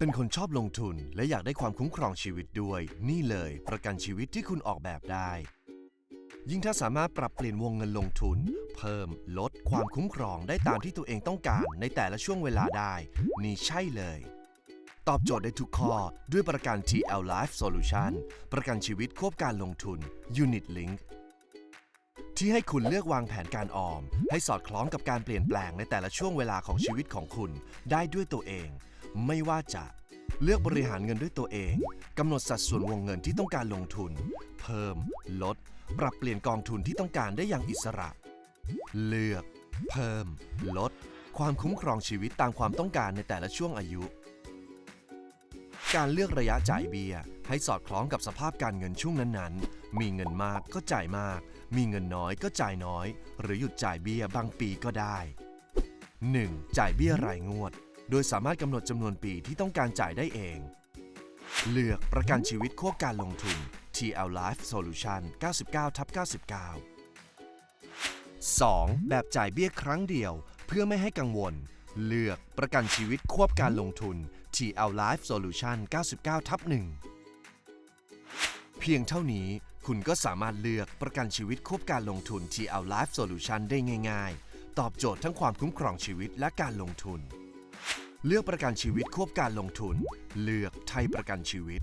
เป็นคนชอบลงทุนและอยากได้ความคุ้มครองชีวิตด้วย นี่เลยประกันชีวิตที่คุณออกแบบได้ ยิ่งถ้าสามารถปรับเปลี่ยนวงเงินลงทุน เพิ่มลดความคุ้มครองได้ตามที่ตัวเองต้องการในแต่ละช่วงเวลาได้ นี่ใช่เลย ตอบโจทย์ได้ทุกข้อด้วยประกัน TL Life Solution ประกันชีวิตควบการลงทุน Unit Link ที่ให้คุณเลือกวางแผนการออม ให้สอดคล้องกับการเปลี่ยนแปลงในแต่ละช่วงเวลาของชีวิตของคุณ ได้ด้วยตัวเอง ไม่ว่าจะเลือกบริหารเงินด้วยตัวเองกำหนดสัดส่วนวงเงินที่ต้องการลงทุน เพิ่ม ลด ปรับเปลี่ยนกองทุนที่ต้องการได้อย่างอิสระ เลือก เพิ่ม ลด ความคุ้มครองชีวิตตามความต้องการในแต่ละช่วงอายุ การเลือกระยะจ่ายเบี้ยให้สอดคล้องกับสภาพการเงินช่วงนั้นๆ มีเงินมากก็จ่ายมาก มีเงินน้อยก็จ่ายน้อย หรือหยุดจ่ายเบี้ยบางปีก็ได้ 1. จ่ายเบี้ยรายงวด โดยสามารถกำหนดจำนวนปีที่ต้องการจ่ายได้เอง เลือกประกันชีวิตควบการลงทุน TL Life Solution 99ทับ99 2. แบบจ่ายเบี้ยครั้งเดียว เพื่อไม่ให้กังวล เลือกประกันชีวิตควบการลงทุน TL Life Solution 99ทับ1เพียงเท่านี้คุณก็สามารถเลือกประกันชีวิตควบการลงทุน TL Life Solution ได้ง่าย ๆ ตอบโจทย์ทั้งความคุ้มครองชีวิตและการลงทุน เลือกประกันชีวิตควบการลงทุน เลือกไทยประกันชีวิต